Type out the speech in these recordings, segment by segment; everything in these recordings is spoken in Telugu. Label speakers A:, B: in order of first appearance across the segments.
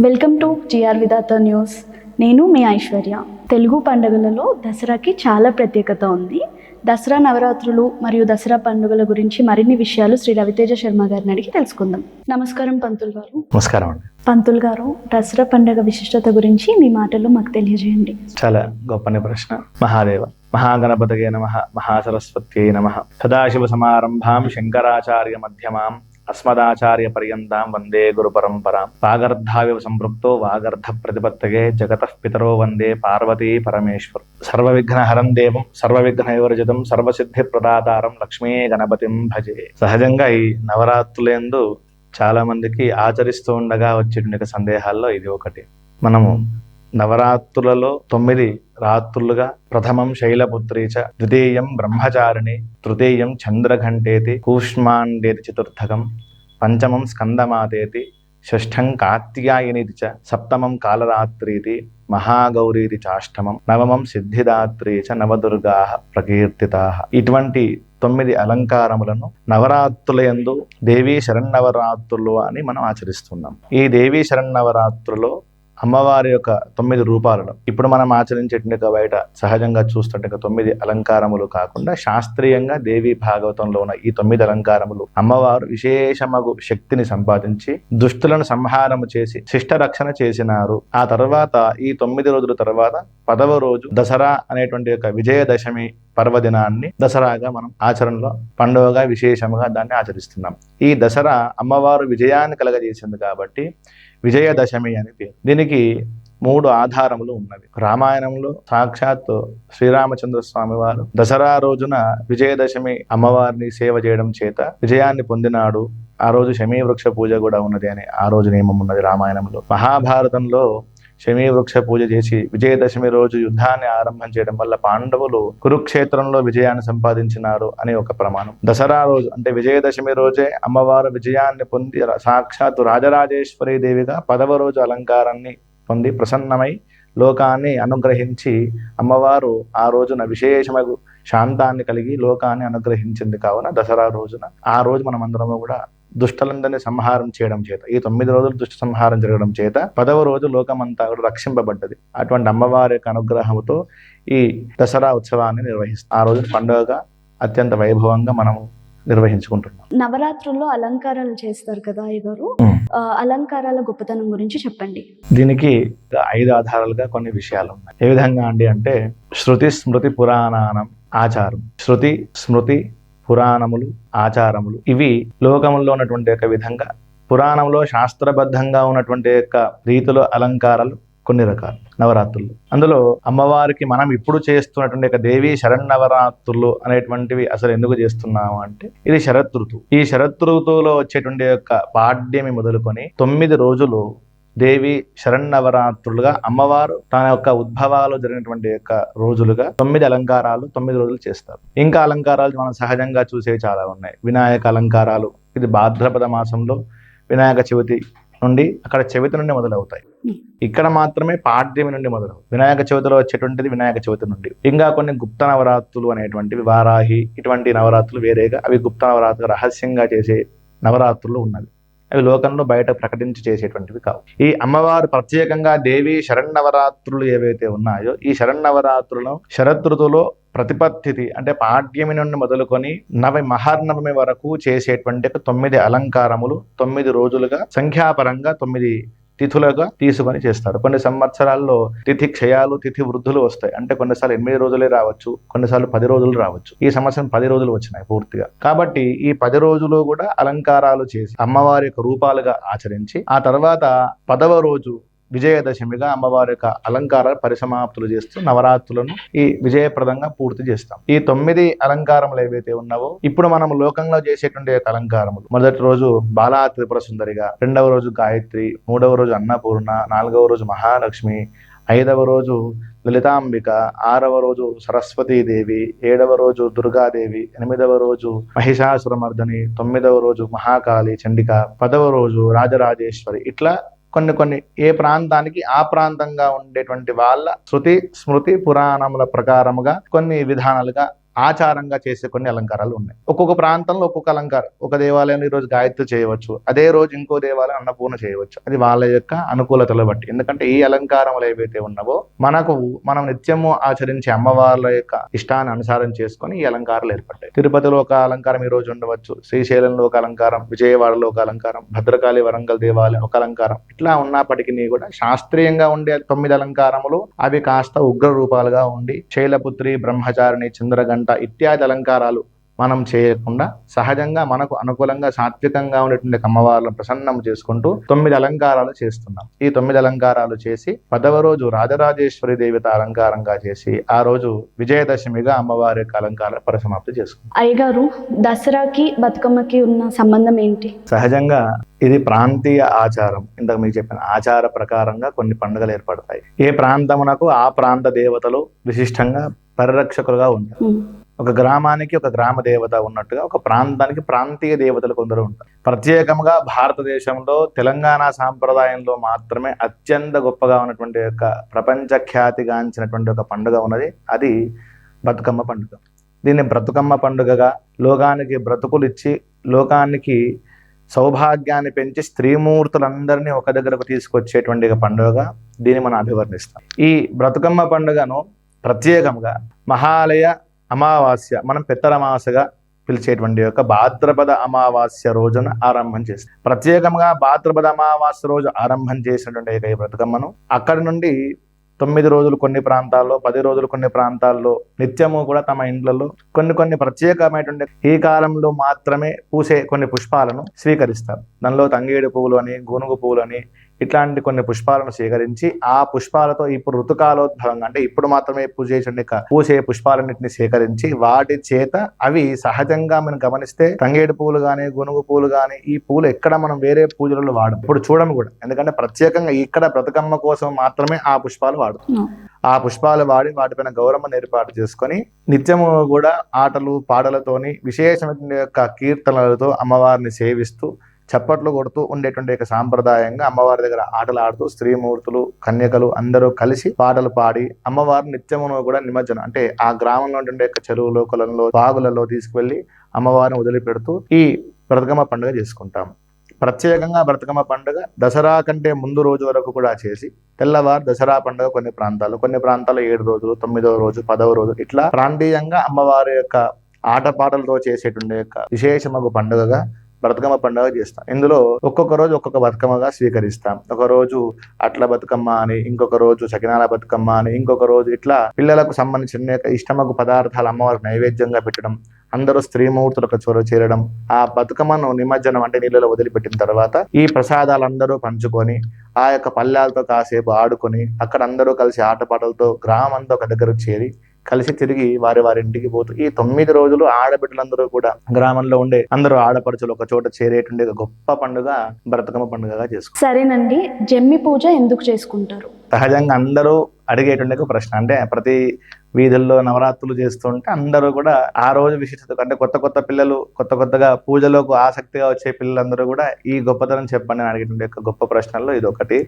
A: Welcome to GR Vidhatha news. నేను మీ ఐశ్వర్య. తెలుగు పండుగలలో దసరాకి చాలా ప్రత్యేకత ఉంది. దసరా నవరాత్రులు మరియు దసరా పండుగల గురించి మరిన్ని విషయాలు శ్రీ రవితేజ శర్మ గారిని అడిగి తెలుసుకుందాం. నమస్కారం పంతులు గారు.
B: నమస్కారం అండి.
A: పంతులు గారు దసరా పండుగ విశిష్టత గురించి మీ మాటల్లో మాకు తెలియజేయండి.
B: చాలా గొప్పని ప్రశ్న. మహాదేవ మహాగణపతగే నమ మహాసరస్వత్యై నమ. సదాశివ సమారంభాం శంకరాచార్య మధ్యమాం. అస్మదాచార్య పర్యంతం వందే గురు పరంపరాం వాగర్ధావివ సంపృక్తో వాగర్ధ ప్రతిపత్తగే జగత పితరో వందే పార్వతీ పరమేశ్వర్. సర్వ విఘ్నహరం దేవం సర్వ విఘ్న వివర్జితం సర్వసిద్ధి ప్రదాతారం లక్ష్మీ గణపతిం భజే. సహజంగా ఈ నవరాత్రులందు చాలా మందికి ఆచరిస్తూ ఉండగా వచ్చేటువంటి సందేహాల్లో ఇది ఒకటి. మనము నవరాత్రులలో తొమ్మిది రాత్రులుగా ప్రథమం శైలపుత్రి చ ద్వితీయం బ్రహ్మచారిణి తృతీయం చంద్రఘంటేతి కూష్మాండేతి చతుర్థకం పంచమం స్కందమాతేతి షష్ఠం కాత్యాయనిది చ సప్తమం కాలరాత్రీతి మహాగౌరీతి చాష్టమం నవమం సిద్ధిదాత్రి చ నవదుర్గా ప్రకీర్తితా ఇటువంటి తొమ్మిది అలంకారములను నవరాత్రులందు దేవీ శరన్నవరాత్రులు అని మనం ఆచరిస్తున్నాం. ఈ దేవీ శరన్నవరాత్రులో అమ్మవారి యొక్క తొమ్మిది రూపాలను. ఇప్పుడు మనం ఆచరించేటువంటి బయట సహజంగా చూస్తుంటే తొమ్మిది అలంకారములు కాకుండా శాస్త్రీయంగా దేవి భాగవతంలో ఉన్న ఈ తొమ్మిది అలంకారములు అమ్మవారు విశేషమగు శక్తిని సంపాదించి దుష్టులను సంహారము చేసి శిష్ట రక్షణ చేసినారు. ఆ తర్వాత ఈ తొమ్మిది రోజుల తర్వాత పదవ రోజు దసరా అనేటువంటి యొక్క విజయదశమి పర్వదినాన్ని దసరాగా మనం ఆచరణలో పండుగగా విశేషముగా దాన్ని ఆచరిస్తున్నాం. ఈ దసరా అమ్మవారు విజయాన్ని కలగజేసింది కాబట్టి విజయదశమి అని పేరు. దీనికి మూడు ఆధారములు ఉన్నవి. రామాయణంలో సాక్షాత్ శ్రీరామచంద్ర స్వామి వారు దసరా రోజున విజయదశమి అమ్మవారిని సేవ చేయడం చేత విజయాన్ని పొందినాడు. ఆ రోజు శమీ వృక్ష పూజ కూడా ఉన్నది అని ఆ రోజు నియమం ఉన్నది రామాయణంలో. మహాభారతంలో వృక్ష పూజ చేసి విజయదశమి రోజు యుద్ధాన్ని ఆరంభం చేయడం వల్ల పాండవులు కురుక్షేత్రంలో విజయాన్ని సంపాదించినారు అనే ఒక ప్రమాణం. దసరా రోజు అంటే విజయదశమి రోజే అమ్మవారు విజయాన్ని పొంది సాక్షాత్తు రాజరాజేశ్వరి దేవిగా పదవ రోజు అలంకారాన్ని పొంది ప్రసన్నమై లోకాన్ని అనుగ్రహించి అమ్మవారు ఆ రోజున విశేషమగు శాంతాన్ని కలిగి లోకాన్ని అనుగ్రహించింది కావున దసరా రోజున ఆ రోజు మనం అందరము కూడా దుష్టలందరినీ సంహారం చేయడం చేత ఈ తొమ్మిది రోజులు దుష్ట సంహారం జరగడం చేత పదవ రోజు లోకమంతా కూడా రక్షింపబడ్డది. అటువంటి అమ్మవారి యొక్క అనుగ్రహంతో ఈ దసరా ఉత్సవాన్ని నిర్వహిస్తాం ఆ రోజు పండుగగా అత్యంత వైభవంగా మనము నిర్వహించుకుంటున్నాం.
A: నవరాత్రుల్లో అలంకారాలు చేస్తారు కదా. ఆ, అలంకారాల గొప్పతనం గురించి చెప్పండి.
B: దీనికి ఐదు ఆధారాలుగా కొన్ని విషయాలు ఉన్నాయి. ఏ విధంగా అండి అంటే శృతి స్మృతి పురాణానం ఆచారం. శృతి స్మృతి పురాణములు ఆచారములు. ఇవి లోకములో ఉన్నటువంటి యొక్క విధంగా పురాణంలో శాస్త్రబద్ధంగా ఉన్నటువంటి యొక్క రీతిలో అలంకారాలు కొన్ని రకాలు. నవరాత్రులు. అందులో అమ్మవారికి మనం ఇప్పుడు చేస్తున్నటువంటి యొక్క శరణ్ శరన్నవరాత్రులు అనేటువంటివి అసలు ఎందుకు చేస్తున్నాము అంటే ఇది శరదృతువు ఈ శరదృతువులో వచ్చేటువంటి యొక్క పాడ్యమి మొదలుకొని తొమ్మిది రోజులు దేవి శరణవరాత్రులుగా అమ్మవారు తన యొక్క ఉద్భవాలు జరిగినటువంటి యొక్క రోజులుగా తొమ్మిది అలంకారాలు తొమ్మిది రోజులు చేస్తారు. ఇంకా అలంకారాలు మనం సహజంగా చూసేవి చాలా ఉన్నాయి. వినాయక అలంకారాలు ఇది భాద్రపద మాసంలో వినాయక చవితి నుండి అక్కడ చవితి నుండి మొదలవుతాయి. ఇక్కడ మాత్రమే పాడ్యమి నుండి మొదలవు వినాయక చవితిలో వచ్చేటువంటిది వినాయక చవితి నుండి. ఇంకా కొన్ని గుప్త నవరాత్రులు అనేటువంటివి వారాహి ఇటువంటి నవరాత్రులు వేరేగా అవి గుప్త నవరాత్రులు రహస్యంగా చేసే నవరాత్రులు ఉన్నవి. అవి లోకంలో బయట ప్రకటించి చేసేటువంటివి కావు. ఈ అమ్మవారు ప్రత్యేకంగా దేవి శరణవరాత్రులు ఏవైతే ఉన్నాయో ఈ శరణవరాత్రులను శరదృతులో ప్రతిపత్తిది అంటే పాడ్యమి నుండి మొదలుకొని నవ మహార్నవమి వరకు చేసేటువంటి తొమ్మిది అలంకారములు తొమ్మిది రోజులుగా సంఖ్యాపరంగా తొమ్మిది తిథులుగా తీసుకొని చేస్తారు. కొన్ని సంవత్సరాల్లో తిథి క్షయాలు తిథి వృద్ధులు వస్తాయి. అంటే కొన్నిసార్లు ఎనిమిది రోజులే రావచ్చు కొన్నిసార్లు పది రోజులు రావచ్చు. ఈ సంవత్సరం పది రోజులు వచ్చినాయి పూర్తిగా. కాబట్టి ఈ పది రోజులు కూడా అలంకారాలు చేసి అమ్మవారి యొక్క రూపాలుగా ఆచరించి ఆ తర్వాత పదవ రోజు విజయదశమిగా అమ్మవారి యొక్క అలంకార పరిసమాప్తులు చేస్తూ నవరాత్రులను ఈ విజయప్రదంగా పూర్తి చేస్తాం. ఈ తొమ్మిది అలంకారములు ఏవైతే ఉన్నావో ఇప్పుడు మనం లోకంలో చేసేటువంటి యొక్క అలంకారములు మొదటి రోజు బాలా త్రిపుర సుందరిగా రెండవ రోజు గాయత్రి మూడవ రోజు అన్నపూర్ణ నాలుగవ రోజు మహాలక్ష్మి ఐదవ రోజు లలితాంబిక ఆరవ రోజు సరస్వతీదేవి ఏడవ రోజు దుర్గాదేవి ఎనిమిదవ రోజు మహిషాసురమర్దని తొమ్మిదవ రోజు మహాకాళి చండిక పదవ రోజు రాజరాజేశ్వరి ఇట్లా కొన్ని కొన్ని ఏ ప్రాంతానికి ఆ ప్రాంతంగా ఉండేటువంటి వాళ్ళ శృతి స్మృతి పురాణముల ప్రకారముగా కొన్ని విధానాలుగా ఆచారంగా చేసే కొన్ని అలంకారాలు ఉన్నాయి. ఒక్కొక్క ప్రాంతంలో ఒక్కొక్క అలంకారం. ఒక దేవాలయం ఈ రోజు గాయత్రి చేయవచ్చు. అదే రోజు ఇంకో దేవాలయం అన్నపూర్ణ చేయవచ్చు. అది వాళ్ళ యొక్క అనుకూలతలు బట్టి. ఎందుకంటే ఈ అలంకారములు ఏవైతే ఉన్నావో మనకు మనం నిత్యము ఆచరించే అమ్మవార్ల యొక్క ఇష్టాన్ని అనుసారం చేసుకొని ఈ అలంకారాలు ఏర్పడ్డాయి. తిరుపతిలో ఒక అలంకారం ఈ రోజు ఉండవచ్చు. శ్రీశైలంలో ఒక అలంకారం విజయవాడలో ఒక అలంకారం భద్రకాళి వరంగల్ దేవాలయం ఒక అలంకారం. ఇట్లా ఉన్నప్పటికీ కూడా శాస్త్రీయంగా ఉండే తొమ్మిది అలంకారములు అవి కాస్త ఉగ్ర రూపాలుగా ఉండి శైలపుత్రి బ్రహ్మచారిణి చంద్రగంట ఇత్యాది అలంకారాలు మనం చేయకుండా సహజంగా మనకు అనుకూలంగా సాత్వికంగా ఉండేటువంటి అమ్మవార్లను ప్రసన్నం చేసుకుంటూ తొమ్మిది అలంకారాలు చేస్తున్నాం. ఈ తొమ్మిది అలంకారాలు చేసి పదవ రోజు రాజరాజేశ్వరి దేవత అలంకారంగా చేసి ఆ రోజు విజయదశమిగా అమ్మవారి యొక్క అలంకార పరిసమాప్తి చేసుకుంటాం.
A: అయ్యగారు దసరాకి బతుకమ్మకి ఉన్న సంబంధం ఏంటి?
B: సహజంగా ఇది ప్రాంతీయ ఆచారం. ఇంతకు మీకు చెప్పిన ఆచార ప్రకారంగా కొన్ని పండుగలు ఏర్పడతాయి. ఏ ప్రాంతమునకు ఆ ప్రాంత దేవతలు విశిష్టంగా పరిరక్షకులుగా ఉంటారు. ఒక గ్రామానికి ఒక గ్రామ దేవత ఉన్నట్టుగా ఒక ప్రాంతానికి ప్రాంతీయ దేవతలు కొందరు ఉంటారు. ప్రత్యేకంగా భారతదేశంలో తెలంగాణ సాంప్రదాయంలో మాత్రమే అత్యంత గొప్పగా ఉన్నటువంటి యొక్క ప్రపంచ ఖ్యాతిగాంచినటువంటి ఒక పండుగ ఉన్నది. అది బతుకమ్మ పండుగ. దీన్ని బ్రతుకమ్మ పండుగగా లోకానికి బ్రతుకులు ఇచ్చి లోకానికి సౌభాగ్యాన్ని పెంచి స్త్రీమూర్తులందరినీ ఒక దగ్గరకు తీసుకొచ్చేటువంటి ఒక పండుగగా దీన్ని మనం అభివర్ణిస్తాం. ఈ బ్రతుకమ్మ పండుగను ప్రత్యేకంగా మహాలయ అమావాస్య మనం పెత్తరమాసగా పిలిచేటువంటి యొక్క భాద్రపద అమావాస్య రోజున ఆరంభం చేస్తాం. ప్రత్యేకంగా భాద్రపద అమావాస్య రోజు ఆరంభం చేసినటువంటి ఈ బ్రతుకమ్మను అక్కడి నుండి తొమ్మిది రోజులు కొన్ని ప్రాంతాల్లో పది రోజులు కొన్ని ప్రాంతాల్లో నిత్యము కూడా తమ ఇండ్లలో కొన్ని కొన్ని ప్రత్యేకమైనటువంటి ఈ కాలంలో మాత్రమే పూసే కొన్ని పుష్పాలను స్వీకరిస్తారు. దానిలో తంగేడు పువ్వులు అని గోనుగు పువ్వులు అని ఇట్లాంటి కొన్ని పుష్పాలను సేకరించి ఆ పుష్పాలతో ఇప్పుడు ఋతుకాలోద్భవంగా అంటే ఇప్పుడు మాత్రమే పూజ పూసే పుష్పాలన్నింటినీ సేకరించి వాటి చేత అవి సహజంగా మనం గమనిస్తే తంగేడు పువ్వులు కానీ గునుగు పువ్వులు కానీ ఈ పువ్వులు ఎక్కడ మనం వేరే పూజలలో వాడం ఇప్పుడు చూడము కూడా. ఎందుకంటే ప్రత్యేకంగా ఇక్కడ బ్రతుకమ్మ కోసం మాత్రమే ఆ పుష్పాలు వాడుతాం
A: ఉమ్,
B: ఆ పుష్పాలు వాడి వాటిపైన గౌరవం ఏర్పాటు చేసుకొని నిత్యము కూడా ఆటలు పాటలతోని విశేషమైన యొక్క కీర్తనలతో అమ్మవారిని సేవిస్తూ చప్పట్లు కొడుతూ ఉండేటువంటి యొక్క సాంప్రదాయంగా అమ్మవారి దగ్గర ఆటలు ఆడుతూ స్త్రీమూర్తులు కన్యకలు అందరూ కలిసి పాటలు పాడి అమ్మవారి నిత్యమును కూడా నిమజ్జనం. అంటే ఆ గ్రామంలో ఉండే యొక్క చెరువులో కొలంలో బాగులలో తీసుకువెళ్ళి అమ్మవారిని వదిలిపెడుతూ ఈ బ్రతకమ్మ పండుగ చేసుకుంటాం ప్రత్యేకంగా బ్రతకమ్మ పండుగ దసరా కంటే ముందు రోజు వరకు కూడా చేసి తెల్లవారు దసరా పండుగ కొన్ని ప్రాంతాలు కొన్ని ప్రాంతాలు ఏడు రోజులు తొమ్మిదవ రోజు పదవ రోజు ఇట్లా ప్రాంతీయంగా అమ్మవారి యొక్క ఆటపాటలతో చేసేటువంటి యొక్క విశేషమగు పండుగగా బతుకమ్మ పండుగ చేస్తాం. ఇందులో ఒక్కొక్క రోజు ఒక్కొక్క బతుకమ్మగా స్వీకరిస్తాం. ఒక రోజు అట్ల బతుకమ్మ అని ఇంకొక రోజు సకినాల బతుకమ్మ అని ఇంకొక రోజు ఇట్లా పిల్లలకు సంబంధించిన ఇష్టమకు ఇష్టమగు పదార్థాలు అమ్మవారికి నైవేద్యంగా పెట్టడం అందరూ స్త్రీమూర్తులకు చోర చేరడం ఆ బతుకమ్మను నిమజ్జనం అంటే నీళ్ళలో వదిలిపెట్టిన తర్వాత ఈ ప్రసాదాలందరూ పంచుకొని ఆ యొక్క పల్లెలతో కాసేపు ఆడుకొని అక్కడ అందరూ కలిసి ఆటపాటలతో గ్రామం అంతా ఒక దగ్గర చేరి కలిసి తిరిగి వారి వారి ఇంటికి పోతూ ఈ తొమ్మిది రోజులు ఆడబిడ్డలందరూ కూడా గ్రామంలో ఉండే అందరూ ఆడపడుచులు ఒక చోట చేరేటుండే గొప్ప పండుగ బ్రతకమ్మ పండుగగా చేసుకుంటారు.
A: సరేనండి. జమ్మి పూజ ఎందుకు చేసుకుంటారు?
B: సహజంగా అందరూ అడిగేటువంటి ఒక ప్రశ్న. అంటే ప్రతి వీధుల్లో నవరాత్రులు చేస్తుంటే అందరూ కూడా ఆ రోజు విశిష్టత అంటే కొత్త కొత్త పిల్లలు కొత్త కొత్తగా పూజలోకి ఆసక్తిగా వచ్చే పిల్లలందరూ కూడా ఈ గొప్పతనం చెప్పండి అని అడిగేటువంటి యొక్క గొప్ప ప్రశ్నల్లో ఇది ఒకటి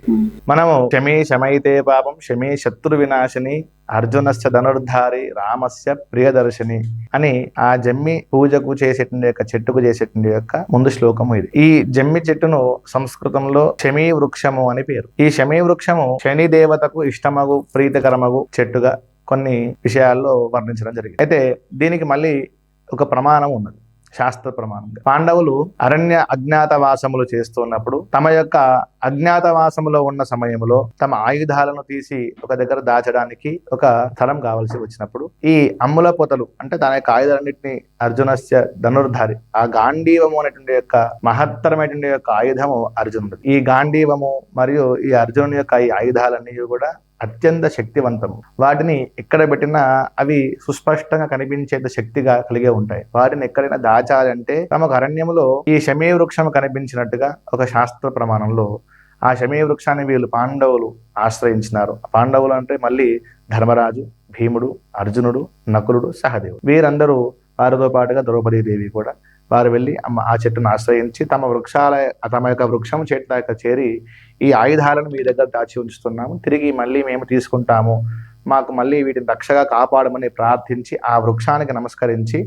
B: మనము శమీ శమైతే పాపం శమీ శత్రు వినాశిని అర్జునస్య ధనుర్ధారి రామస్య ప్రియదర్శిని అని ఆ జమ్మి పూజకు చేసేటువంటి యొక్క చెట్టుకు చేసేటువంటి యొక్క ముందు శ్లోకము ఇది. ఈ జమ్మి చెట్టును సంస్కృతంలో శమీ వృక్షము అని పేరు. ఈ శమీ వృక్షము శని దేవతకు ఇష్టమగు ప్రీతికరమగు చెట్టుగా కొన్ని విషయాల్లో వర్ణించడం జరిగింది. అయితే దీనికి మళ్ళీ ఒక ప్రమాణం ఉన్నది. శాస్త్ర ప్రమాణంగా పాండవులు అరణ్య అజ్ఞాతవాసములు చేస్తున్నప్పుడు తమ యొక్క అజ్ఞాతవాసములో ఉన్న సమయంలో తమ ఆయుధాలను తీసి ఒక దగ్గర దాచడానికి ఒక స్థలం కావాల్సి వచ్చినప్పుడు ఈ అమ్ముల పొతలు అంటే తన యొక్క ఆయుధాలన్నింటినీ అర్జునస్య ధనుర్ధారి ఆ గాంధీవము అనేటువంటి యొక్క మహత్తరమైనటువంటి యొక్క ఆయుధము అర్జునుడు. ఈ గాంధీవము మరియు ఈ అర్జునుని యొక్క ఈ ఆయుధాలన్నీ కూడా అత్యంత శక్తివంతము. వాటిని ఎక్కడ పెట్టినా అవి సుస్పష్టంగా కనిపించేంత శక్తిగా కలిగే ఉంటాయి. వాటిని ఎక్కడైనా దాచాలంటే తమకు అరణ్యములో ఈ శమీ వృక్షం కనిపించినట్టుగా ఒక శాస్త్ర ప్రమాణంలో ఆ శమీ వృక్షాన్ని వీళ్ళు పాండవులు ఆశ్రయించినారు. పాండవులు అంటే మళ్ళీ ధర్మరాజు భీముడు అర్జునుడు నకులుడు సహదేవుడు. వీరందరూ వారితో పాటుగా ద్రౌపదీదేవి కూడా వారు వెళ్ళి ఆ చెట్టును ఆశ్రయించి తమ వృక్షాల తమ యొక్క వృక్షం చెట్టు దాకా చేరి ఈ ఆయుధాలను మీ దగ్గర దాచి ఉంచుతున్నాము. తిరిగి మళ్ళీ మేము తీసుకుంటాము. మాకు మళ్ళీ వీటిని రక్షగా కాపాడమని ప్రార్థించి ఆ వృక్షానికి నమస్కరించి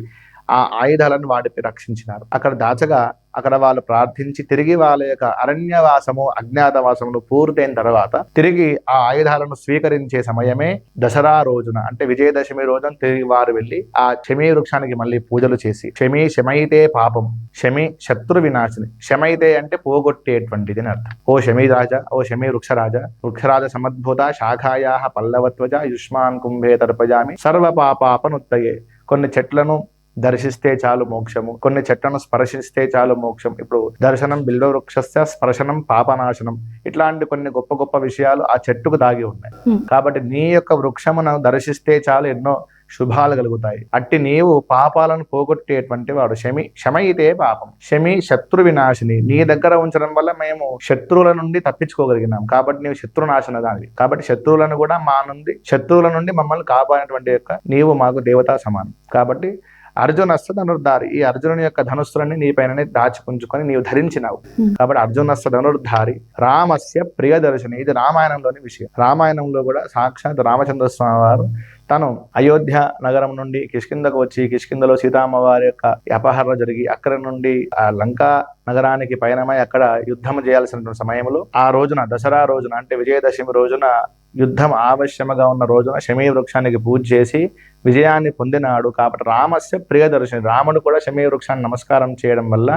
B: ఆ ఆయుధాలను వాడిపై రక్షించినారు. అక్కడ దాచగా అక్కడ వాళ్ళు ప్రార్థించి తిరిగి వాళ్ళ యొక్క అరణ్యవాసము అజ్ఞాతవాసములు పూర్తయిన తర్వాత తిరిగి ఆ ఆయుధాలను స్వీకరించే సమయమే దసరా రోజున అంటే విజయదశమి రోజున తిరిగి వారు వెళ్ళి ఆ క్షమీ వృక్షానికి మళ్ళీ పూజలు చేసి క్షమి క్షమైతే పాపం శమి శత్రు వినాశిని క్షమైతే అంటే పోగొట్టేటువంటిది అని అర్థం. ఓ శమీ రాజా ఓ శమీ వృక్షరాజ వృక్షరాజ సమద్భుత శాఖాయా పల్లవత్వజ యుష్మాన్ కుంభే తర్పజామి సర్వ పాపాపనుత్తయే కొన్ని చెట్లను దర్శిస్తే చాలు మోక్షము. కొన్ని చెట్లను స్పర్శిస్తే చాలు మోక్షం. ఇప్పుడు దర్శనం బిల్వ వృక్షస్య స్పర్శనం పాపనాశనం. ఇట్లాంటి కొన్ని గొప్ప గొప్ప విషయాలు ఆ చెట్టుకు దాగి ఉన్నాయి. కాబట్టి నీ యొక్క వృక్షమును దర్శిస్తే చాలు ఎన్నో శుభాలు కలుగుతాయి. అట్టి నీవు పాపాలను పోగొట్టేటువంటి వాడు. శమి శమైతే పాపం. శమి శత్రు వినాశిని. నీ దగ్గర ఉంచడం వల్ల మేము శత్రువుల నుండి తప్పించుకోగలిగినాం. కాబట్టి నీవు శత్రునాశన దానివి కాబట్టి శత్రువులను కూడా మా నుండి శత్రువుల నుండి మమ్మల్ని కాపాడినటువంటి యొక్క నీవు మాకు దేవతా సమానం. కాబట్టి అర్జునస్త ధనుర్ధారి ఈ అర్జునుని యొక్క ధనుస్సులన్నీ నీ పైననే దాచిపుంచుకొని నీవు ధరించినావు. కాబట్టి అర్జునస్త ధనుర్ధారి రామస్య ప్రియదర్శిని ఇది రామాయణంలోని విషయం. రామాయణంలో కూడా సాక్షాత్ రామచంద్ర స్వామి వారు తను అయోధ్య నగరం నుండి కిష్కిందకు వచ్చి కిష్కిందలో సీతామ్మవారి యొక్క అపహరణ జరిగి అక్కడ నుండి ఆ లంకా నగరానికి పయనమై అక్కడ యుద్ధం చేయాల్సిన సమయంలో ఆ రోజున దసరా రోజున అంటే విజయదశమి రోజున యుద్ధం ఆవశ్యముగా ఉన్న రోజున శమీ వృక్షానికి పూజ చేసి విజయాన్ని పొందినాడు. కాబట్టి రామస్య ప్రియదర్శిని రాముడు కూడా శమీ వృక్షాన్ని నమస్కారం చేయడం వల్ల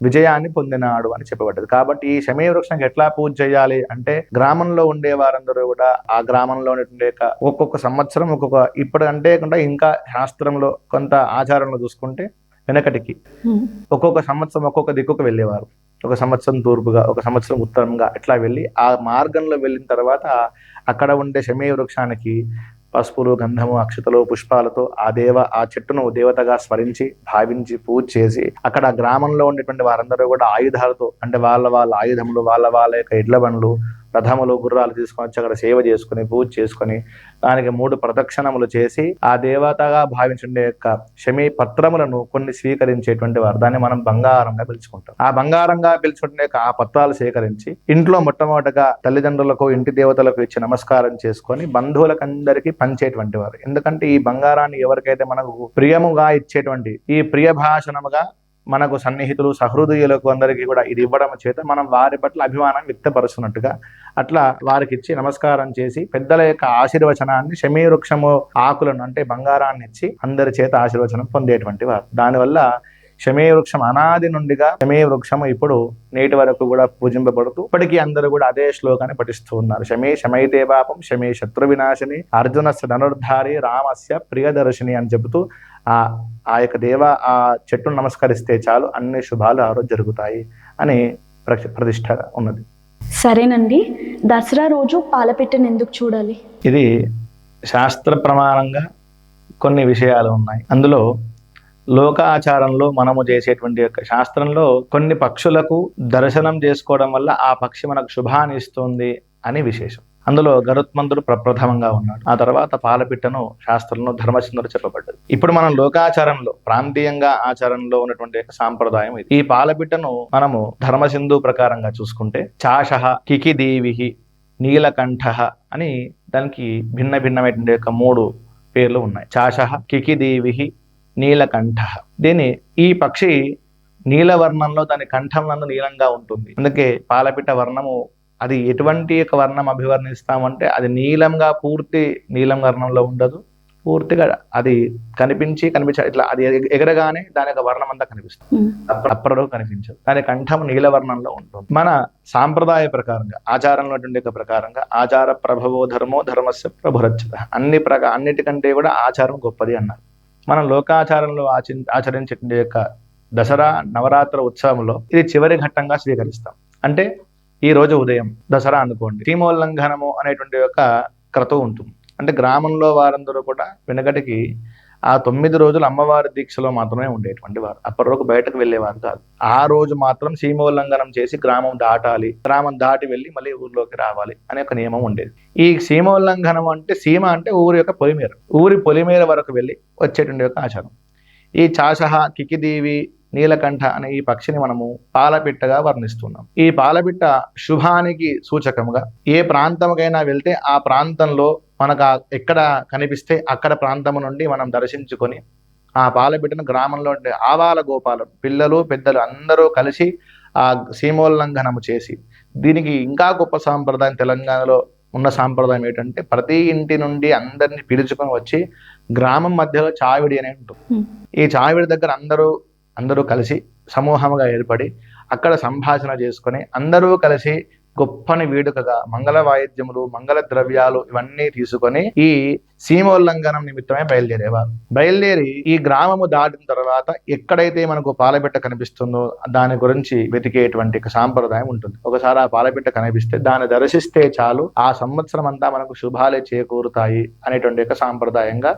B: విజయాన్ని పొందినాడు అని చెప్పబడ్డది. కాబట్టి ఈ శమీ వృక్షానికి ఎట్లా పూజ చేయాలి అంటే గ్రామంలో ఉండే వారందరూ కూడా ఆ గ్రామంలో ఉండే ఒక్కొక్క సంవత్సరం ఒక్కొక్క ఇప్పుడు అంటే కూడా ఇంకా శాస్త్రంలో కొంత ఆచారంలో చూసుకుంటే వెనకటికి ఒక్కొక్క సంవత్సరం ఒక్కొక్క దిక్కుకు వెళ్ళేవారు. ఒక సంవత్సరం తూర్పుగా ఒక సంవత్సరం ఉత్తరంగా ఇట్లా వెళ్ళి ఆ మార్గంలో వెళ్ళిన తర్వాత అక్కడ ఉండే శమీ వృక్షానికి పసుపులు గంధము అక్షతలు పుష్పాలతో ఆ దేవ ఆ చెట్టును దేవతగా స్మరించి భావించి పూజ చేసి అక్కడ గ్రామంలో ఉండేటువంటి వారందరూ కూడా ఆయుధాలతో అంటే వాళ్ళ వాళ్ళ ఆయుధములు వాళ్ళ వాళ్ళ యొక్క ఎడ్ల బండ్లు రథములు గుర్రాలు తీసుకొని వచ్చి అక్కడ సేవ చేసుకుని పూజ చేసుకుని దానికి మూడు ప్రదక్షిణములు చేసి ఆ దేవతగా భావించుండే యొక్క శమీ పత్రములను కొన్ని స్వీకరించేటువంటి వారు. దాన్ని మనం బంగారంగా పిలుచుకుంటాం. ఆ బంగారంగా పిలుచుకుంటే ఆ పత్రాలు సేకరించి ఇంట్లో మొట్టమొదటగా తల్లిదండ్రులకు ఇంటి దేవతలకు ఇచ్చి నమస్కారం చేసుకొని బంధువులకందరికీ పంచేటువంటి వారు. ఎందుకంటే ఈ బంగారాన్ని ఎవరికైతే మనకు ప్రియముగా ఇచ్చేటువంటి ఈ ప్రియ భాషణముగా మనకు సన్నిహితులు సహృదయులకు అందరికీ కూడా ఇది ఇవ్వడం చేత మనం వారి పట్ల అభిమానం వ్యక్తపరుస్తున్నట్టుగా అట్లా వారికి ఇచ్చి నమస్కారం చేసి పెద్దల యొక్క ఆశీర్వచనాన్ని శమీవృక్షము ఆకులను అంటే బంగారాన్ని ఇచ్చి అందరి చేత ఆశీర్వచనం పొందేటువంటి వారు. దానివల్ల వృక్షం అనాది నుండిగా శమీ వృక్షము ఇప్పుడు నేటి వరకు కూడా పూజింపబడుతూ ఇప్పటికీ అందరూ కూడా అదే శ్లోకాన్ని పఠిస్తూ ఉన్నారు. శమీ శమైతే పాపం శమీ శత్రు వినాశిని అర్జునస్య ధనుర్ధారి రామస్య ప్రియదర్శిని అని చెబుతూ ఆ ఆ యొక్క దేవ ఆ చెట్టును నమస్కరిస్తే చాలు అన్ని శుభాలు ఆ రోజు జరుగుతాయి అని ప్రతిష్ట ఉన్నది.
A: సరేనండి. దసరా రోజు పాలపిట్టను ఎందుకు చూడాలి?
B: ఇది శాస్త్ర ప్రమాణంగా కొన్ని విషయాలు ఉన్నాయి. అందులో లోకాచారంలో మనము చేసేటువంటి యొక్క శాస్త్రంలో కొన్ని పక్షులకు దర్శనం చేసుకోవడం వల్ల ఆ పక్షి మనకు శుభాన్ని ఇస్తుంది అని విశేషం. అందులో గరుత్మంతుడు ప్రప్రథమంగా ఉన్నాడు. ఆ తర్వాత పాలపిట్టను శాస్త్రంలో ధర్మచంద్రుడు చెప్పబడ్డది ఇప్పుడు మనం లోకాచారంలో ప్రాంతీయంగా ఆచారంలో ఉన్నటువంటి యొక్క సాంప్రదాయం ఇది. ఈ పాలపిట్టను మనము ధర్మసింధు ప్రకారంగా చూసుకుంటే చాష కికిదేవి నీలకంఠ అని దానికి భిన్న భిన్నమైనటువంటి యొక్క మూడు పేర్లు ఉన్నాయి. చాష కికిదేవి నీలకంఠ. దీని ఈ పక్షి నీలవర్ణంలో దాని కంఠం నందు నీలంగా ఉంటుంది. అందుకే పాలపిట్ట వర్ణము అది ఎటువంటి యొక్క వర్ణం అభివర్ణిస్తామంటే అది నీలంగా పూర్తి నీలం వర్ణంలో ఉండదు. పూర్తిగా అది కనిపించి కనిపించ ఇట్లా అది ఎగ- ఎగరగానే దాని యొక్క వర్ణం అంతా కనిపిస్తుంది అప్పటిలో కనిపించదు. దాని కంఠం నీలవర్ణంలో ఉంటుంది. మన సాంప్రదాయ ప్రకారంగా ఆచారంలో యొక్క ప్రకారంగా ఆచార ప్రభవో ధర్మో ధర్మస్య ప్రభురచ్చత అన్ని ప్రకా అన్నిటికంటే కూడా ఆచారం గొప్పది అన్నారు. మనం లోకాచారంలో ఆచి ఆచరించే యొక్క దసరా నవరాత్ర ఉత్సవంలో ఇది చివరి ఘట్టంగా స్వీకరిస్తాం. అంటే ఈ రోజు ఉదయం దసరా అనుకోండి. సీమోల్లంఘనము అనేటువంటి ఒక క్రతువు ఉంటుంది. అంటే గ్రామంలో వారందరూ కూడా వెనకటికి ఆ తొమ్మిది రోజులు అమ్మవారి దీక్షలో మాత్రమే ఉండేటువంటి వారు. అప్పటివరకు బయటకు వెళ్ళేవారు కాదు. ఆ రోజు మాత్రం సీమోల్లంఘనం చేసి గ్రామం దాటాలి గ్రామం దాటి వెళ్ళి మళ్ళీ ఊర్లోకి రావాలి అనే ఒక నియమం ఉండేది. ఈ సీమోల్లంఘనం అంటే సీమ అంటే ఊరి యొక్క పొలిమేర. ఊరి పొలిమేర వరకు వెళ్ళి వచ్చేటువంటి యొక్క ఆచారం. ఈ చాసహ కికిదేవి నీలకంఠ అనే ఈ పక్షిని మనము పాలపిట్టగా వర్ణిస్తున్నాం ఈ పాలపిట్ట శుభానికి సూచకముగా ఏ ప్రాంతముకైనా వెళ్తే ఆ ప్రాంతంలో మనకు ఎక్కడ కనిపిస్తే అక్కడ ప్రాంతము నుండి మనం దర్శించుకొని ఆ పాలబిడ్డను గ్రామంలో ఉండే ఆవాల గోపాలం పిల్లలు పెద్దలు అందరూ కలిసి ఆ సీమోల్లంఘనము చేసి దీనికి ఇంకా గొప్ప సాంప్రదాయం తెలంగాణలో ఉన్న సాంప్రదాయం ఏంటంటే ప్రతి ఇంటి నుండి అందరిని పిలుచుకొని వచ్చి గ్రామం మధ్యలో చావిడి అనేది ఉంటుంది. ఈ చావిడి దగ్గర అందరూ అందరూ కలిసి సమూహముగా ఏర్పడి అక్కడ సంభాషణ చేసుకొని అందరూ కలిసి గొప్పని వేడుకగా మంగళ వాయిద్యములు మంగళ ద్రవ్యాలు ఇవన్నీ తీసుకొని ఈ సీమోల్లంఘనం నిమిత్తమే బయలుదేరేవారు. బయలుదేరి ఈ గ్రామము దాటిన తర్వాత ఎక్కడైతే మనకు పాలబిట్ట కనిపిస్తుందో దాని గురించి వెతికేటువంటి సాంప్రదాయం ఉంటుంది. ఒకసారి ఆ పాలబిట్ట కనిపిస్తే దాన్ని దర్శిస్తే చాలు ఆ సంవత్సరం అంతా మనకు శుభాలే చేకూరుతాయి అనేటువంటి ఒక సాంప్రదాయంగా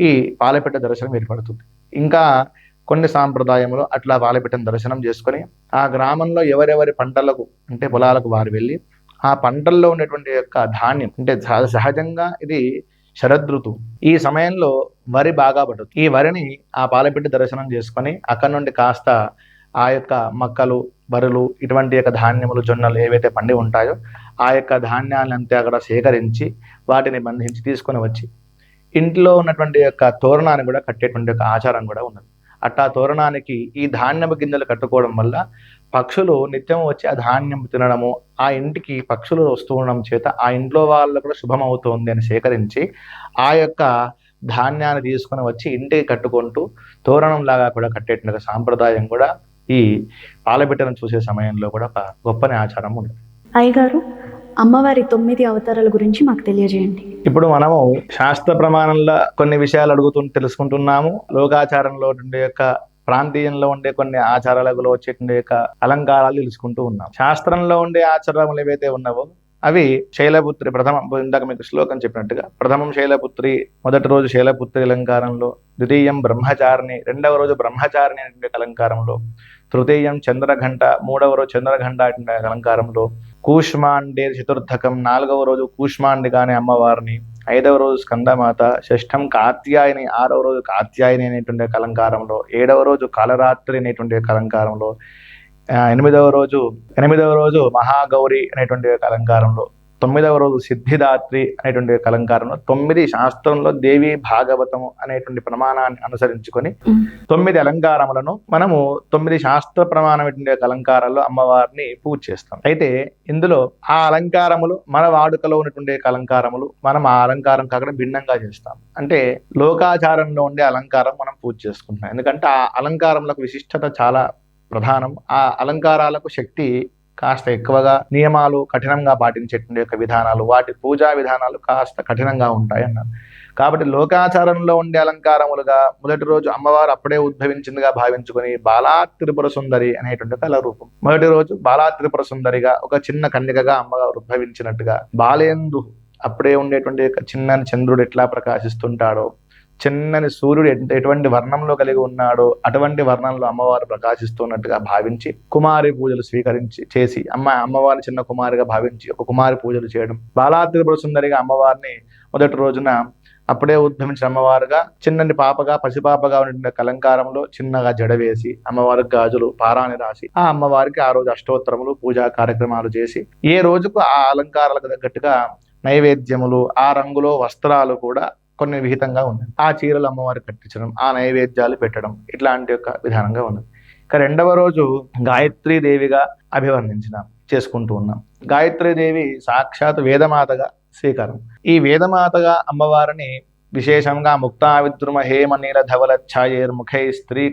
B: ఈ పాలపిట్ట దర్శనం ఏర్పడుతుంది. ఇంకా కొన్ని సాంప్రదాయములు అట్లా పాలపిట్టను దర్శనం చేసుకొని ఆ గ్రామంలో ఎవరెవరి పంటలకు అంటే పొలాలకు వారు వెళ్ళి ఆ పంటల్లో ఉండేటువంటి యొక్క ధాన్యం అంటే సహజంగా ఇది శరదృతువు ఈ సమయంలో వరి బాగా పడుతుంది. ఈ వరిని ఆ పాలపిట్ట దర్శనం చేసుకొని అక్కడ నుండి కాస్త ఆ యొక్క మక్కలు వరులు ఇటువంటి యొక్క ధాన్యములు జొన్నలు ఏవైతే పండి ఉంటాయో ఆ యొక్క ధాన్యాలంతా అక్కడ సేకరించి వాటిని బంధించి తీసుకొని వచ్చి ఇంట్లో ఉన్నటువంటి యొక్క తోరణాన్ని కూడా కట్టేటువంటి యొక్క ఆచారం కూడా ఉన్నది. అట్టా తోరణానికి ఈ ధాన్యపు గింజలు కట్టుకోవడం వల్ల పక్షులు నిత్యం వచ్చి ఆ ధాన్యం తినడము ఆ ఇంటికి పక్షులు వస్తూ ఉండడం చేత ఆ ఇంట్లో వాళ్ళు కూడా శుభం అవుతుంది అని సేకరించి ఆ యొక్క ధాన్యాన్ని తీసుకొని వచ్చి ఇంటికి కట్టుకుంటూ తోరణం లాగా కూడా కట్టేటువంటి సాంప్రదాయం కూడా ఈ పాలబిట్టను చూసే సమయంలో కూడా ఒక గొప్పని ఆచారం ఉంది.
A: అయ్యగారు అమ్మవారి తొమ్మిది అవతారాల గురించి మాకు తెలియజేయండి.
B: ఇప్పుడు మనము శాస్త్ర ప్రమాణంలో కొన్ని విషయాలు అడుగుతూ తెలుసుకుంటున్నాము. లోకాచారంలో ఉండే యొక్క ప్రాంతీయంలో ఉండే కొన్ని ఆచారాలలో వచ్చేటువంటి యొక్క అలంకారాలు తెలుసుకుంటూ ఉన్నాం. శాస్త్రంలో ఉండే ఆచారములు ఏవైతే ఉన్నావో అవి శైలపుత్రి ప్రథమ ఇందాక మీకు శ్లోకం చెప్పినట్టుగా ప్రథమం శైలపుత్రి మొదటి రోజు శైలపుత్రి అలంకారంలో ద్వితీయం బ్రహ్మచారిణి రెండవ రోజు బ్రహ్మచారిణి అనేటువంటి అలంకారంలో తృతీయం చంద్రఘంట మూడవ రోజు చంద్రఘంట అనేటువంటి అలంకారంలో కూష్మాండే చతుర్థకం నాలుగవ రోజు కూష్మాండిగానే అమ్మవారిని ఐదవ రోజు స్కందమాత షష్టం కాత్యాయని ఆరవ రోజు కాత్యాయని అనేటువంటి కలంకారంలో ఏడవ రోజు కాలరాత్రి అనేటువంటి ఒక ఎనిమిదవ రోజు ఎనిమిదవ రోజు మహాగౌరి అనేటువంటి ఒక అలంకారంలో తొమ్మిదవ రోజు సిద్ధిదాత్రి అనేటువంటి ఒక అలంకారంలో తొమ్మిది శాస్త్రంలో దేవి భాగవతము అనేటువంటి ప్రమాణాన్ని అనుసరించుకొని. తొమ్మిది అలంకారములను మనము తొమ్మిది శాస్త్ర ప్రమాణమైనటువంటి యొక్క అలంకారాల్లో అమ్మవారిని పూజ చేస్తాం. అయితే ఇందులో ఆ అలంకారములు మన వాడుకలో ఉన్నటువంటి యొక్క అలంకారములు మనం ఆ అలంకారం కాకుండా భిన్నంగా చేస్తాం. అంటే లోకాచారంలో ఉండే అలంకారం మనం పూజ చేసుకుంటున్నాం. ఎందుకంటే ఆ అలంకారములకు విశిష్టత చాలా ప్రధానం. ఆ అలంకారాలకు శక్తి కాస్త ఎక్కువగా నియమాలు కఠినంగా పాటించేటువంటి యొక్క విధానాలు వాటి పూజా విధానాలు కాస్త కఠినంగా ఉంటాయి అన్నారు. కాబట్టి లోకాచారంలో ఉండే అలంకారములుగా మొదటి రోజు అమ్మవారు అప్పుడే ఉద్భవించిందిగా భావించుకొని బాలా త్రిపుర సుందరి అనేటువంటి కళ రూపం మొదటి రోజు బాలా త్రిపుర సుందరిగా ఒక చిన్న కన్యకగా అమ్మవారు ఉద్భవించినట్టుగా బాలేందు అప్పుడే ఉండేటువంటి ఒక చిన్నని చంద్రుడు ఎట్లా ప్రకాశిస్తుంటాడో చిన్నని సూర్యుడు ఎటువంటి వర్ణంలో కలిగి ఉన్నాడో అటువంటి వర్ణంలో అమ్మవారు ప్రకాశిస్తున్నట్టుగా భావించి కుమారి పూజలు స్వీకరించి చేసి అమ్మ అమ్మవారిని చిన్న కుమారిగా భావించి ఒక కుమారి పూజలు చేయడం. బాలా త్రిపుర సుందరిగా అమ్మవారిని మొదటి రోజున అప్పుడే ఉద్భవించిన అమ్మవారుగా చిన్నని పాపగా పసిపాపగా ఉండిన అలంకారంలో చిన్నగా జడ వేసి అమ్మవారికి గాజులు పారాని రాసి ఆ అమ్మవారికి ఆ రోజు అష్టోత్తరములు పూజా కార్యక్రమాలు చేసి ఏ రోజుకు ఆ అలంకారాలకు తగ్గట్టుగా నైవేద్యములు ఆ రంగులో వస్త్రాలు కూడా కొన్ని విహితంగా ఉంది ఆ చీరలు అమ్మవారు కట్టించడం ఆ నైవేద్యాలు పెట్టడం ఇట్లాంటి యొక్క విధానంగా ఉన్నది. ఇక రెండవ రోజు గాయత్రీ దేవిగా అభివర్ణించినాం చేసుకుంటూ ఉన్నాం. గాయత్రీదేవి సాక్షాత్ వేదమాతగా స్వీకారం. ఈ వేదమాతగా అమ్మవారిని విశేషంగా ముక్తా విద్రుమ హేమ నీల ధవల ఛాయేర్ముఖై స్త్రీ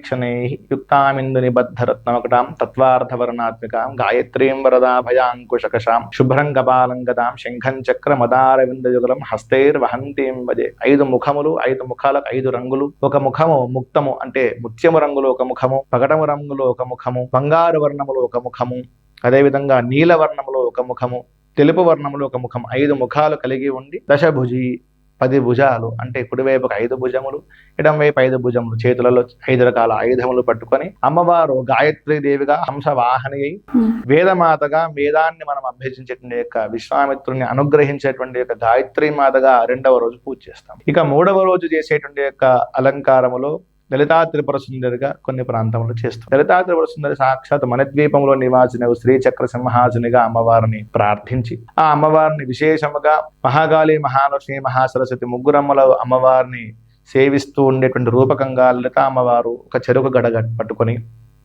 B: యుక్తామిందు నిబద్ధరత్నమకటాం తత్వార్థవర్ణాత్మికాం గాయత్రీం వరదాభయాంకుశకషాం శుభ్రం కపాలం గదాం శంఖం చక్ర మదారవిందయుగలం హస్తైర్ వహంతీం వజే ఐదు ముఖములు ఐదు ముఖాలకు ఐదు రంగులు ఒక ముఖము ముక్తము అంటే ముత్యము రంగులో ఒక ముఖము పగటము రంగులో ఒక ముఖము బంగారు వర్ణములో ఒక ముఖము అదేవిధంగా నీల వర్ణములో ఒక ముఖము తెలుపు వర్ణములో ఒక ముఖం ఐదు ముఖాలు కలిగి ఉండి దశభుజి పది భుజాలు అంటే కుడివైపుకు ఐదు భుజములు ఎడం వైపు ఐదు భుజములు చేతులలో ఐదు రకాల ఆయుధములు పట్టుకొని అమ్మవారు గాయత్రీ దేవిగా హంస వాహని అయి. వేదమాతగా వేదాన్ని మనం అభ్యసించేటువంటి యొక్క విశ్వామిత్రుని అనుగ్రహించేటువంటి యొక్క గాయత్రి మాతగా రెండవ రోజు పూజ చేస్తాం ఇక మూడవ రోజు చేసేటువంటి యొక్క అలంకారములో లలితా త్రిపుర సుందరిగా కొన్ని ప్రాంతంలో చేస్తారు. లలితా త్రిపుర సుందరి సాక్షాత్ మనద్వీపంలో నివాసిన శ్రీచక్ర సింహాసునిగా అమ్మవారిని ప్రార్థించి ఆ అమ్మవారిని విశేషముగా మహాగాళి మహాలక్ష్మి మహాసరస్వతి ముగ్గురమ్మల అమ్మవారిని సేవిస్తూ ఉండేటువంటి రూపకంగా లలిత అమ్మవారు ఒక చెరుకు గడ పట్టుకొని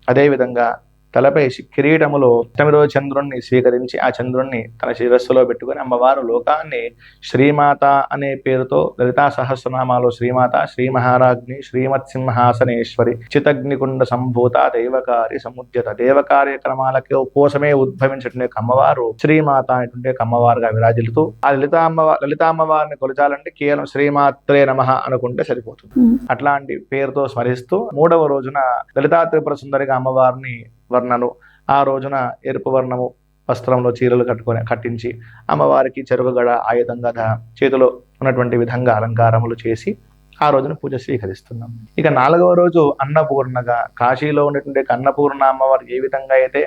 B: అదేవిధంగా తలపై కిరీటములో రోజు చంద్రుణ్ణి స్వీకరించి ఆ చంద్రుణ్ణి తన శిరస్సులో పెట్టుకొని అమ్మవారు లోకాన్ని శ్రీమాత అనే పేరుతో లలితా సహస్రనామాలో శ్రీమాత శ్రీ మహారాజ్ని శ్రీమత్ సింహాసనేశ్వరి చితగ్నికుండ సంభూత దైవకారి సముద్యత దేవ కార్యక్రమాలకు కోసమే ఉద్భవించటువంటి అమ్మవారు శ్రీమాత అనేటువంటి అమ్మవారుగా విరాజిల్లుతూ ఆ లలిత అమ్మవారి లలిత అమ్మవారిని కొలచాలంటే కేవలం శ్రీమాత్రే నమః అనుకుంటే సరిపోతుంది. అట్లాంటి పేరుతో స్మరిస్తూ మూడవ రోజున లలితా త్రిపుర సుందరిగా అమ్మవారిని వర్ణలు. ఆ రోజున ఎరుపు వర్ణము వస్త్రంలో చీరలు కట్టుకొని కట్టించి అమ్మవారికి చెరుకుగడ ఆయుధంగా చేతిలో ఉన్నటువంటి విధంగా అలంకారములు చేసి ఆ రోజున పూజ స్వీకరిస్తున్నాం. ఇక నాలుగవ రోజు అన్నపూర్ణగా కాశీలో ఉన్నటువంటి అన్నపూర్ణ అమ్మవారు ఏ విధంగా అయితే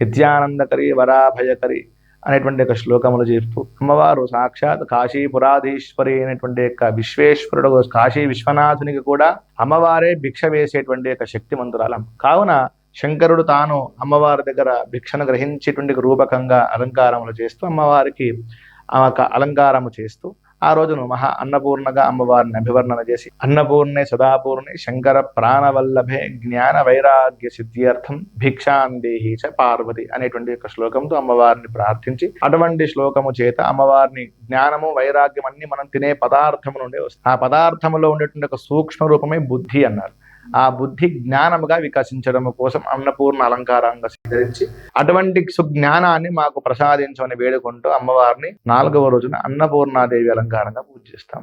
B: నిత్యానందకరి వరాభయకరి అనేటువంటి ఒక శ్లోకములు చెప్తూ అమ్మవారు సాక్షాత్ కాశీపురాధీశ్వరి అనేటువంటి యొక్క విశ్వేశ్వరుడు కాశీ విశ్వనాథునికి కూడా అమ్మవారే భిక్ష వేసేటువంటి యొక్క శక్తిమంతురాలం కావున శంకరుడు తాను అమ్మవారి దగ్గర భిక్షను గ్రహించేటువంటి రూపకంగా అలంకారములు చేస్తూ అమ్మవారికి అలంకారము చేస్తూ ఆ రోజును మహా అన్నపూర్ణగా అమ్మవారిని అభివర్ణన చేసి అన్నపూర్ణే సదాపూర్ణే శంకర ప్రాణవల్లభే జ్ఞాన వైరాగ్య సిద్ధ్యర్థం భిక్షాందేహి చ పార్వతి అనేటువంటి యొక్క శ్లోకంతో అమ్మవారిని ప్రార్థించి అటువంటి శ్లోకము చేత అమ్మవారిని జ్ఞానము వైరాగ్యం అన్ని మనం తినే పదార్థము నుండి వస్తాయి. ఆ పదార్థములో ఉండేటువంటి ఒక సూక్ష్మ రూపమే బుద్ధి అన్నారు. ఆ బుద్ధి జ్ఞానముగా వికసించడం కోసం అన్నపూర్ణ అలంకారంగా స్వీకరించి అటువంటి సుజ్ఞానాన్ని మాకు ప్రసాదించమని వేడుకుంటూ అమ్మవారిని నాలుగవ రోజున అన్నపూర్ణాదేవి అలంకారంగా పూజ చేస్తాం.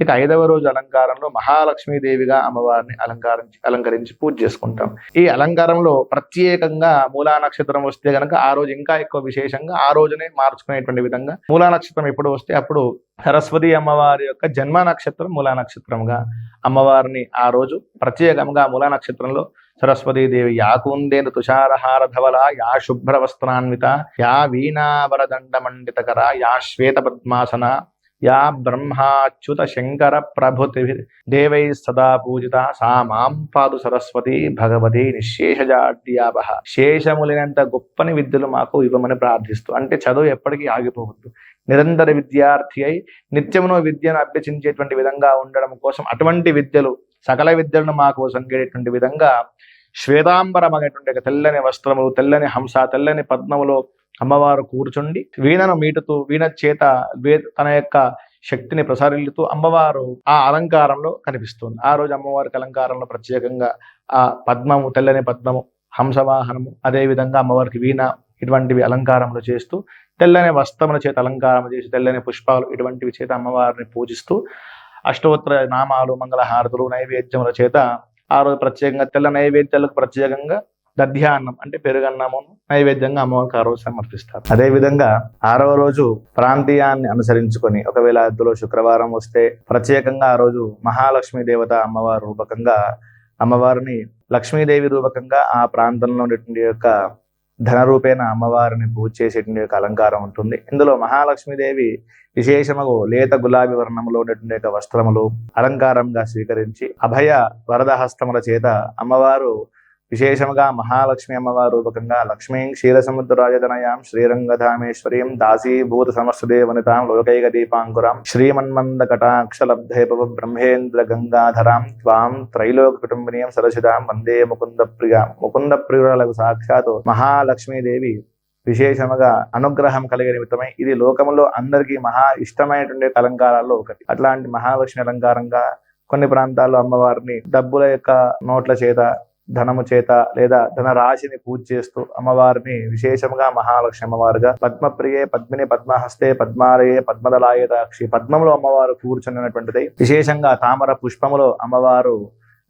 B: ఇక ఐదవ రోజు అలంకారంలో మహాలక్ష్మీదేవిగా అమ్మవారిని అలంకరించి అలంకరించి పూజ చేసుకుంటాం. ఈ అలంకారంలో ప్రత్యేకంగా మూలా నక్షత్రం వస్తే గనక ఆ రోజు ఇంకా ఎక్కువ విశేషంగా ఆ రోజునే మార్చుకునేటువంటి విధంగా మూలా నక్షత్రం ఎప్పుడు వస్తే అప్పుడు సరస్వతి అమ్మవారి యొక్క జన్మ నక్షత్రం మూలా నక్షత్రంగా అమ్మవారిని ఆ రోజు ప్రత్యేకంగా మూలా నక్షత్రంలో సరస్వతీదేవి యాకుందేను తుషారహార ధవల యా శుభ్ర వస్త్రాన్విత యా వీణావరదండమండితకర యా శ్వేత పద్మాసన యా బ్రహ్మాచ్యుత శంకర ప్రభుతి దేవై సదా పూజిత సా మాం పాదు సరస్వతి భగవతి నిశేషజాడ్యాప శేషములినంత గొప్పని విద్యలు మాకు ఇవ్వమని ప్రార్థిస్తూ అంటే చదువు ఎప్పటికీ ఆగిపోవద్దు. నిరంతర విద్యార్థి అయి నిత్యమును విద్యను అభ్యసించేటువంటి విధంగా ఉండడం కోసం అటువంటి విద్యలు సకల విద్యలను మాకు సంగేటువంటి విధంగా శ్వేతాంబరమైనటువంటి తెల్లని వస్త్రములు తెల్లని హంస తెల్లని పద్మములు అమ్మవారు కూర్చుండి వీణను మీటుతూ వీణ చేత తన యొక్క శక్తిని ప్రసారిల్లుతూ అమ్మవారు ఆ అలంకారంలో కనిపిస్తుంది. ఆ రోజు అమ్మవారికి అలంకారంలో ప్రత్యేకంగా ఆ పద్మము తెల్లని పద్మము హంసవాహనము అదేవిధంగా అమ్మవారికి వీణ ఇటువంటివి అలంకారములు చేస్తూ తెల్లని వస్త్రముల చేత అలంకారం చేసి తెల్లని పుష్పాలు ఇటువంటివి చేత అమ్మవారిని పూజిస్తూ అష్టోత్తర నామాలు మంగళహారతులు నైవేద్యముల చేత ఆ రోజు ప్రత్యేకంగా తెల్ల నైవేద్యాలకు ప్రత్యేకంగా దధ్యాన్నం అంటే పెరుగన్నమును నైవేద్యంగా అమ్మవారికి ఆ రోజు సమర్పిస్తారు. అదే విధంగా ఆరవ రోజు ప్రాంతీయాన్ని అనుసరించుకొని ఒకవేళ అందులో శుక్రవారం వస్తే ప్రత్యేకంగా ఆ రోజు మహాలక్ష్మి దేవత అమ్మవారు రూపకంగా అమ్మవారిని లక్ష్మీదేవి రూపకంగా ఆ ప్రాంతంలో ఉండేటువంటి యొక్క ధన రూపేణ అమ్మవారిని పూజ చేసేటువంటి యొక్క అలంకారం ఉంటుంది. ఇందులో మహాలక్ష్మీదేవి విశేషము లేత గులాబీ వర్ణములో ఉండేటువంటి యొక్క వస్త్రములు అలంకారంగా స్వీకరించి అభయ వరద హస్తముల చేత అమ్మవారు విశేషముగా మహాలక్ష్మి అమ్మవారు రూపకంగా లక్ష్మీ క్షీరసముద్రరాజధనయాం శ్రీరంగధామేశ్వరీం దాసీభూత సమస్తదేవనితాం లోకైక దీపాంకురాం శ్రీమన్మంద కటాక్షలబ్ధైభవ బ్రహ్మేంద్ర గంగాధరాం త్వాం త్రైలోక కుటుంబనీయం సరసిదాం వందే ముకుంద ప్రియ ముకుంద ప్రియురాలకు సాక్షాత్ మహాలక్ష్మీదేవి విశేషముగా అనుగ్రహం కలిగే నిమిత్తమై ఇది లోకములో అందరికీ మహా ఇష్టమైనటువంటి అలంకారాల్లో ఒకటి. అట్లాంటి మహాలక్ష్మి అలంకారంగా కొన్ని ప్రాంతాల్లో అమ్మవారిని డబ్బుల యొక్క నోట్ల చేత ధనము చేత లేదా ధన రాశిని పూజ చేస్తూ అమ్మవారిని విశేషముగా మహాలక్ష్మి అమ్మవారుగా పద్మప్రియే పద్మిని పద్మహస్తే పద్మాలయే పద్మదలాయదాక్షి పద్మంలో అమ్మవారు కూర్చున్నటువంటిది. విశేషంగా తామర పుష్పములో అమ్మవారు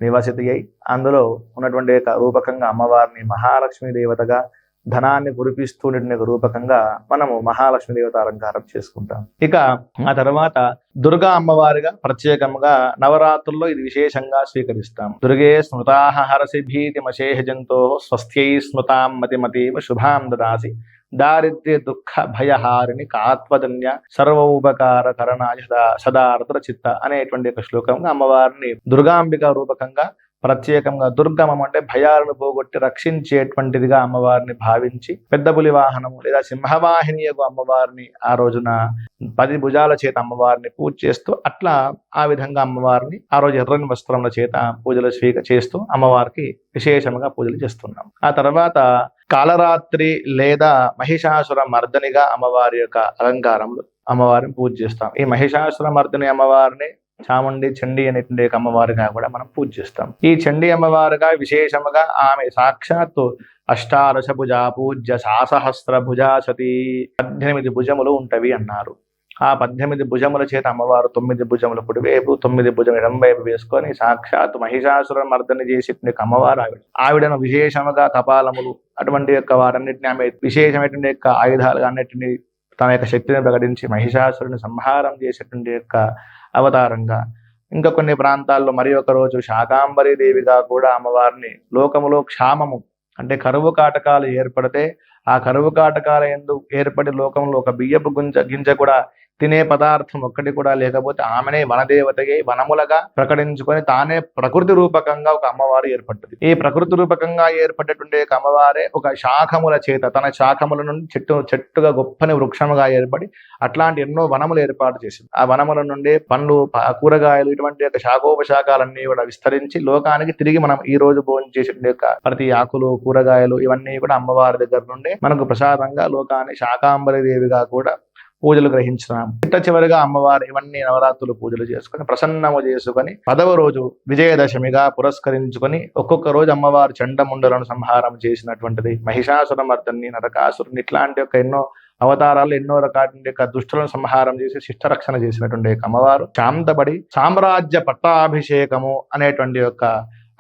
B: నివసితి అయి అందులో ఉన్నటువంటి రూపకంగా అమ్మవారిని మహాలక్ష్మి దేవతగా ధనాన్ని కురిపిస్తూనే రూపకంగా మనము మహాలక్ష్మి దేవత అలంకారం చేసుకుంటాం. ఇక ఆ తర్వాత దుర్గా అమ్మవారిగా ప్రత్యేకంగా నవరాత్రుల్లో ఇది విశేషంగా స్వీకరిస్తాం. దుర్గే స్మృతాహ హరసి భీతి మశేహ జంతో స్వస్థ్యై స్మృతాం మతిమతీవ శుభాం దదాసి దారిద్ర్య దుఃఖ భయహారిణి కాత్వదన్య సర్వోపకార కరణాయ సదా సదార్ద్ర చిత్త అనేటువంటి ఒక శ్లోకంగా అమ్మవారిని దుర్గాంబిక రూపకంగా ప్రత్యేకంగా దుర్గమం అంటే భయాలను పోగొట్టి రక్షించేటువంటిదిగా అమ్మవారిని భావించి పెద్ద పులి వాహనము లేదా సింహవాహినియకు అమ్మవారిని ఆ రోజున పది భుజాల చేత అమ్మవారిని పూజ చేస్తూ అట్లా ఆ విధంగా అమ్మవారిని ఆ రోజు ఎర్రని వస్త్రముల చేత పూజలు స్వీక చేస్తూ అమ్మవారికి విశేషంగా పూజలు చేస్తున్నాం. ఆ తర్వాత కాలరాత్రి లేదా మహిషాసుర మర్దనిగా అమ్మవారి యొక్క అలంకారములు అమ్మవారిని పూజ చేస్తాం. ఈ మహిషాసుర మర్దని అమ్మవారిని చాముండి చండి అనేటువంటి అమ్మవారుగా అమ్మవారిగా కూడా మనం పూజిస్తాం ఈ చండి అమ్మవారిగా విశేషముగా ఆమె సాక్షాత్తు అష్టాదశ భుజ పూజ్య సాసహస్ర భుజ సతీ పద్దెనిమిది భుజములు ఉంటవి అన్నారు. ఆ పద్దెనిమిది భుజముల చేత అమ్మవారు తొమ్మిది భుజముల కుడివైపు తొమ్మిది భుజం ఎడం వైపు వేసుకొని సాక్షాత్ మహిషాసుర మర్దన చేసేటువంటి అమ్మవారు ఆవిడ. ఆవిడను విశేషముగా కపాలములు అటువంటి యొక్క వారన్నిటిని ఆమె విశేషమైనటువంటి యొక్క ఆయుధాలుగా అన్నిటిని తన యొక్క శక్తిని ప్రకటించి మహిషాసురుని సంహారం చేసేటువంటి యొక్క అవతారంగా. ఇంకా కొన్ని ప్రాంతాల్లో మరి ఒక రోజు శాకాంబరి దేవిగా కూడా అమ్మవారిని లోకములో క్షామము అంటే కరువు కాటకాలు ఏర్పడితే ఆ కరువు కాటకాల ఎందు ఏర్పడి లోకంలో ఒక బియ్యపు గుంజ గింజ కూడా తినే పదార్థం ఒక్కటి కూడా లేకపోతే ఆమెనే వనదేవతయే వనములగా ప్రకటించుకొని తానే ప్రకృతి రూపకంగా ఒక అమ్మవారు ఏర్పడ్డది. ఈ ప్రకృతి రూపకంగా ఏర్పడేటువంటి ఒక అమ్మవారే ఒక శాఖముల చేత తన శాఖముల నుండి చెట్టు చెట్టుగా గొప్పని వృక్షముగా ఏర్పడి అట్లాంటి ఎన్నో వనములు ఏర్పాటు చేసింది. ఆ వనముల నుండి పండ్లు కూరగాయలు ఇటువంటి యొక్క శాఖోపశాఖాలన్నీ కూడా విస్తరించి లోకానికి తిరిగి మనం ఈ రోజు భోజనం చేసే యొక్క ప్రతి ఆకులు కూరగాయలు ఇవన్నీ కూడా అమ్మవారి దగ్గర నుండి మనకు ప్రసాదంగా లోకాన్ని శాకాంబరి దేవిగా కూడా పూజలు గ్రహించినాం. చిట్ట చివరిగా అమ్మవారు ఇవన్నీ నవరాత్రులు పూజలు చేసుకొని ప్రసన్నము చేసుకొని పదవ రోజు విజయదశమిగా పురస్కరించుకొని ఒక్కొక్క రోజు అమ్మవారు చండముండలను సంహారం చేసినటువంటిది. మహిషాసురమర్దన్ని నరకాసురుని ఇట్లాంటి యొక్క ఎన్నో అవతారాలు ఎన్నో రకాల యొక్క దుష్టులను సంహారం చేసి శిష్టరక్షణ చేసినటువంటి అమ్మవారు. శాంతపడి సామ్రాజ్య పట్టాభిషేకము అనేటువంటి యొక్క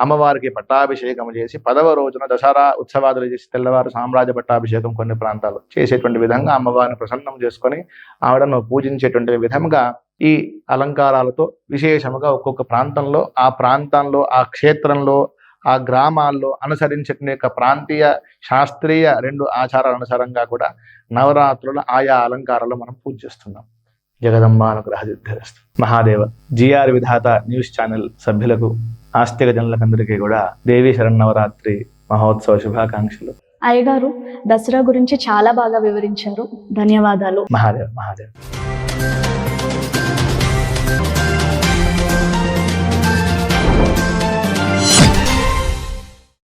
B: అమ్మవారికి పట్టాభిషేకం చేసి పదవ రోజున దసరా ఉత్సవాదులు చేసి తెల్లవారు సామ్రాజ్య పట్టాభిషేకం కొన్ని ప్రాంతాలు చేసేటువంటి విధంగా అమ్మవారిని ప్రసన్నం చేసుకొని ఆవిడను పూజించేటువంటి విధంగా ఈ అలంకారాలతో విశేషముగా ఒక్కొక్క ప్రాంతంలో ఆ ప్రాంతంలో ఆ క్షేత్రంలో ఆ గ్రామాల్లో అనుసరించిన యొక్క ప్రాంతీయ శాస్త్రీయ రెండు ఆచారాల అనుసారంగా కూడా నవరాత్రుల ఆయా అలంకారాలు మనం పూజ చేస్తున్నాం. జగదంబ అనుగ్రహ సిద్ధిరస్తు Mahadeva GR Vidhatha news channel సభ్యులకు ఆస్తిక జనులకందరికీ కూడా దేవీ శరన్నవరాత్రి మహోత్సవ శుభాకాంక్షలు.
A: అయ్యగారు దసరా గురించి చాలా బాగా వివరించారు. ధన్యవాదాలు.
B: మహాదేవ్ మహాదేవ్.